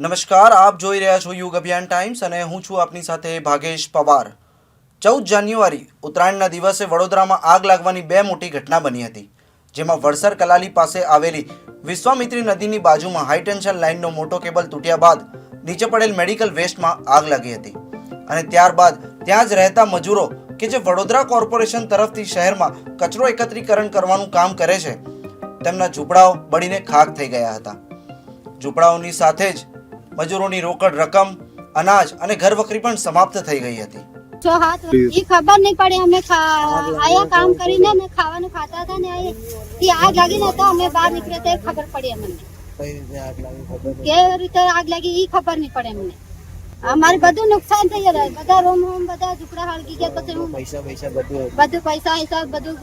નમસ્કાર, આપ જોઈ રહ્યા છો યુગ અભિયાન ટાઈમ્સ અને હું છું આપની સાથે ભાગેશ પવાર. ચૌદ જાન્યુઆરી, ઉત્તરાયણના દિવસે વડોદરામાં આગ લાગવાની બે મોટી ઘટના બની હતી, જેમાં વડસર કલાલી પાસે આવેલી વિશ્વામિત્રી નદીની બાજુમાં હાઈ ટેન્શન લાઇનનો મોટો કેબલ તૂટ્યા બાદ નીચે પડેલ મેડિકલ વેસ્ટમાં આગ લાગી હતી. અને ત્યારબાદ ત્યાં જ રહેતા મજૂરો કે જે વડોદરા કોર્પોરેશન તરફથી શહેરમાં કચરો એકત્રીકરણ કરવાનું કામ કરે છે, તેમના ઝૂંપડાઓ બળીને ખાક થઈ ગયા હતા. ઝૂંપડાઓની સાથે જ મજૂરોની રોકડ રકમ અનાજ અને ઘરવકરી પણ સમાપ્ત થઈ ગઈ હતી. જો હાથ એ ખબર નહીં પડી અમે આયા કામ કરીને ને ખાવાનું ખાતા હતા ને એ આગ લાગી ને તો અમે બહાર નીકળ્યા તો ખબર પડી અમને. કઈ રીતે આગ લાગી કેવી રીતે આગ લાગી એ ખબર નહીં પડે અમને. અમારે બધું નુકસાન થઈ ગયા. બધા રૂમ રૂમ બધા ઝુકડા હળગી ગયા પછી હું પૈસા પૈસા બધું બધું પૈસા હિસાબ બધું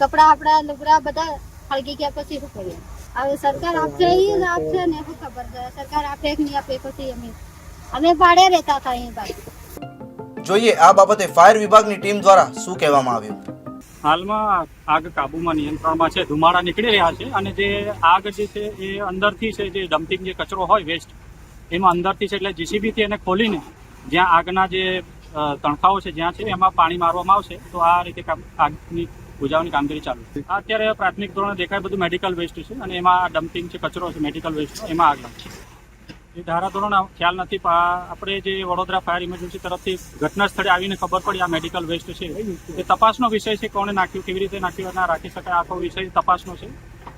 કપડા આપડા લુગડા બધા હળગી ગયા પછી શું કરીએ? હવે સરકાર આપશે એ આપશે ને. છે સરકાર આપે કે નહીં આપે પછી અમે. અમે ભાડે રહેતા હતા અહીં બાજુ જોઈએ આ બાબતે ફાયર વિભાગની ટીમ દ્વારા શું કહેવામાં આવ્યું? હાલમાં આગ કાબુમાં નિયંત્રણમાં છે ધુમાડા નીકળી રહ્યા છે અને જે આગ જે છે એ અંદરથી છે જે ડમ્પિંગ જે કચરો હોય વેસ્ટ એમાં અંદરથી છે એટલે જીસીબીથી એને ખોલીને જ્યાં આગના જે તણખાઓ છે જ્યાં છે એમાં પાણી મારવામાં આવશે તો આ રીતે આગની બુજાવવાની કામગીરી ચાલુ છે. અત્યારે પ્રાથમિક ધોરણે દેખાય બધું મેડિકલ વેસ્ટ છે અને એમાં ડમ્પિંગ છે, કચરો છે મેડિકલ વેસ્ટ એમાં આગ લાગશે એ ધારાધોરણ ખ્યાલ નથી આપણે જે વડોદરા ફાયર ઇમરજન્સી તરફથી ઘટના સ્થળે આવીને ખબર પડી આ મેડિકલ વેસ્ટ છે. એ તપાસનો વિષય છે કોણે નાખ્યું, કેવી રીતે નાખ્યું ના રાખી શકાય, આખો વિષય તપાસનો છે.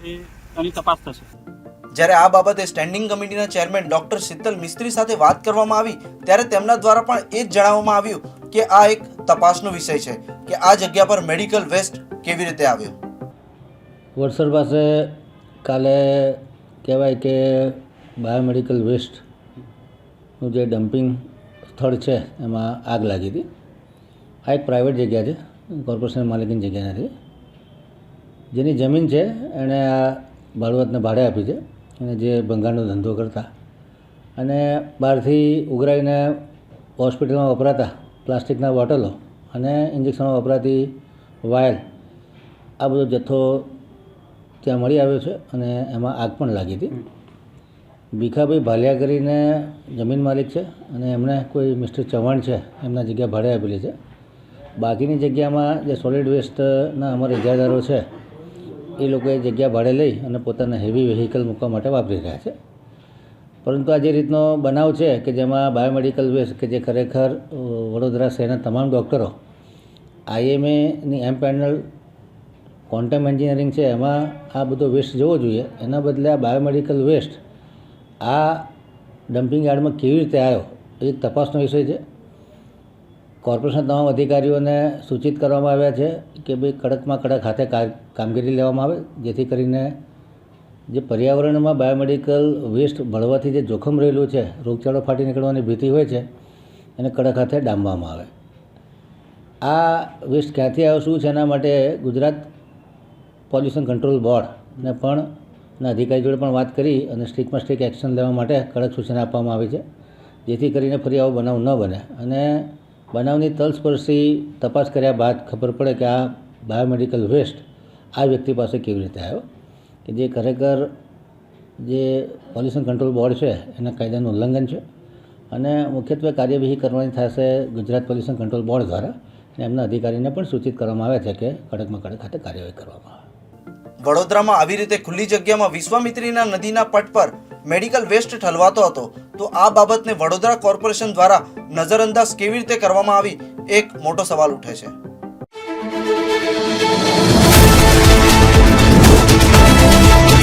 એ એની તપાસ થશે. જ્યારે આ બાબતે સ્ટેન્ડિંગ કમિટીના ચેરમેન ડોક્ટર શીતલ મિસ્ત્રી સાથે વાત કરવામાં આવી, ત્યારે તેમના દ્વારા પણ એ જ જણાવવામાં આવ્યું કે આ એક તપાસનો વિષય છે. કે આ જગ્યા પર મેડિકલ વેસ્ટ કેવી રીતે આવ્યો? વડસર પાસે કાલે કહેવાય કે બાયોમેડિકલ વેસ્ટનું જે ડમ્પિંગ સ્થળ છે, એમાં આગ લાગી હતી. આ એક પ્રાઇવેટ જગ્યા છે, કોર્પોરેશન માલિકની જગ્યા નથી. જેની જમીન છે, એણે આ ભાડુઆતને ભાડે આપી છે, અને જે ભંગારનો ધંધો કરતા. અને બહારથી ઉઘરાઈને હોસ્પિટલમાં વપરાતા પ્લાસ્ટિકના બોટલો અને ઇન્જેક્શનમાં વપરાતી વાયર, આ બધો જથ્થો ત્યાં મળી આવ્યો છે અને એમાં આગ પણ લાગી હતી. ભીખાભાઈ ભાલિયા કરીને જમીન માલિક છે અને એમણે કોઈ મિસ્ટર ચૌહાણ છે, એમના જગ્યા ભાડે આપેલી છે. બાકીની જગ્યામાં જે સોલિડ વેસ્ટના અમારા ઇજાદારો છે, એ લોકોએ જગ્યા ભાડે લઈ અને પોતાના હેવી વ્હીકલ મૂકવા માટે વાપરી રહ્યા છે. પરંતુ આ જે રીતનો બનાવ છે કે જેમાં બાયોમેડિકલ વેસ્ટ કે જે ખરેખર વડોદરા શહેરના તમામ ડૉક્ટરો આઈએમએની એમ પેનલ, ક્વોન્ટમ એન્જિનિયરિંગ છે, એમાં આ બધો વેસ્ટ જવો જોઈએ. એના બદલે આ બાયોમેડિકલ વેસ્ટ આ ડમ્પિંગ યાર્ડમાં કેવી રીતે આવ્યો, એ તપાસનો વિષય છે. કોર્પોરેશન તમામ અધિકારીઓને સૂચિત કરવામાં આવ્યા છે કે ભાઈ કડકમાં કડક હાથે કામગીરી લેવામાં આવે, જેથી કરીને જે પર્યાવરણમાં બાયોમેડિકલ વેસ્ટ ભળવાથી જે જોખમ રહેલું છે, રોગચાળો ફાટી નીકળવાની ભીતિ હોય છે, એને કડક હાથે ડામવામાં આવે. આ વેસ્ટ ક્યાંથી આવ્યો શું છે, એના માટે ગુજરાત પોલ્યુશન કંટ્રોલ બોર્ડને પણ ના અધિકારી જોડે પણ વાત કરી અને સ્ટ્રિક્ટમાં સ્ટ્રિક્ટ એક્શન લેવા માટે કડક સૂચના આપવામાં આવી છે. જેથી કરીને ફરી આવો બનાવ ન બને. અને બનાવની તલસ્પર્શી તપાસ કર્યા બાદ ખબર પડે કે આ બાયોમેડિકલ વેસ્ટ આ વ્યક્તિ પાસે કેવી રીતે આવ્યો. કે જે ખરેખર જે પોલ્યુશન કંટ્રોલ બોર્ડ છે, એના કાયદાનું ઉલ્લંઘન છે. અને મુખ્યત્વે કાર્યવાહી કરવાની થશે ગુજરાત પોલ્યુશન કંટ્રોલ બોર્ડ દ્વારા. એમના અધિકારીને પણ સૂચિત કરવામાં આવે છે કે કડકમાં કડક ખાતે કાર્યવાહી કરવામાં આવે. વડોદરામાં આવી રીતે ખુલ્લી જગ્યામાં વિશ્વામિત્રીના નદીના પટ પર મેડિકલ વેસ્ટ ઠલવાતો હતો, તો આ બાબતને વડોદરા કોર્પોરેશન દ્વારા નજરઅંદાજ કેવી રીતે કરવામાં આવી, એક મોટો સવાલ ઉઠે છે.